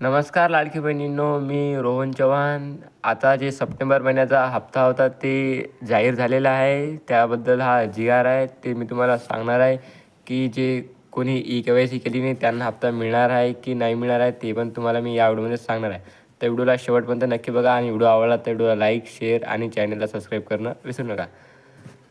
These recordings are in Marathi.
नमस्कार लाडकी बहिणींनो मी रोहन चव्हाण. आता जे सप्टेंबर महिन्याचा हप्ता होता ते जाहीर झालेला आहे. त्याबद्दल हा जी आर आहे. ते मी तुम्हाला सांगणार आहे की जे कोणी ई के वाय सी केली नाही त्यांना हप्ता मिळणार आहे की नाही मिळणार आहे ते पण तुम्हाला मी या व्हिडिओमध्ये सांगणार आहे. तर व्हिडिओला शेवटपर्यंत नक्की बघा आणि व्हिडिओ आवडला तर व्हिडिओला लाईक शेअर आणि चॅनलला सबस्क्राईब करणं विसरू नका.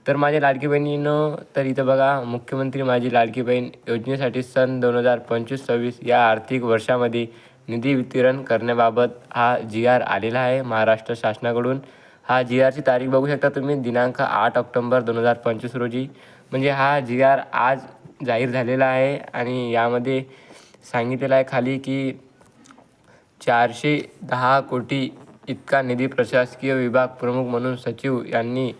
तर माझ्या लाडकी बहिणीनं तर इथं बघा मुख्यमंत्री माझी लाडकी बहीण योजनेसाठी सन दोन हजार पंचवीस सव्वीस या आर्थिक वर्षामध्ये निधी वितरण करण्याबाबत हा जी आर आलेला आहे. महाराष्ट्र शासनाकडून हा जी आरची तारीख बघू शकता तुम्ही. दिनांक आठ ऑक्टोंबर दोन हजार पंचवीस रोजी. म्हणजे हा जी आर आज जाहीर झालेला आहे आणि यामध्ये सांगितलेलं आहे खाली की चारशे दहा कोटी इतका निधी प्रशासकीय विभाग प्रमुख म्हणून सचिव यांनी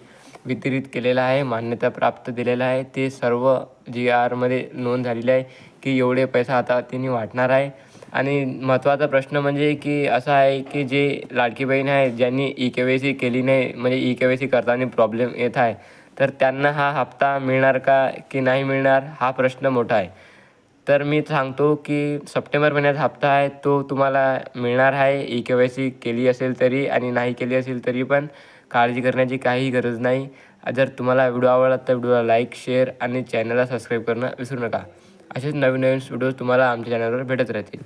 वितरित केलेला आहे मान्यता प्राप्त दिलेला आहे. ते सर्व जी आरमध्ये नोंद झालेली आहे की एवढे पैसा आता त्यांनी वाटणार आहे. आणि महत्त्वाचा प्रश्न म्हणजे की असा आहे की जे लाडकी बहीण आहे ज्यांनी ई के वाय सी केली नाही म्हणजे ई के वाय सी करताना प्रॉब्लेम येत आहे तर त्यांना हा हप्ता मिळणार का की नाही मिळणार हा प्रश्न मोठा आहे. तर मी सांगतो की सप्टेंबर महिन्यात हप्ता आहे तो तुम्हाला मिळणार आहे ई के वाय सी केली असेल तरी आणि नाही केली असेल तरी पण काळजी करण्याची काही गरज नाही. जर तुम्हाला व्हिडिओ आवडला तर व्हिडिओला लाईक शेअर आणि चॅनलला सबस्क्राईब करणं विसरू नका. असेच नवीन नवीन व्हिडिओज तुम्हाला आमच्या चॅनलवर भेटत राहतील.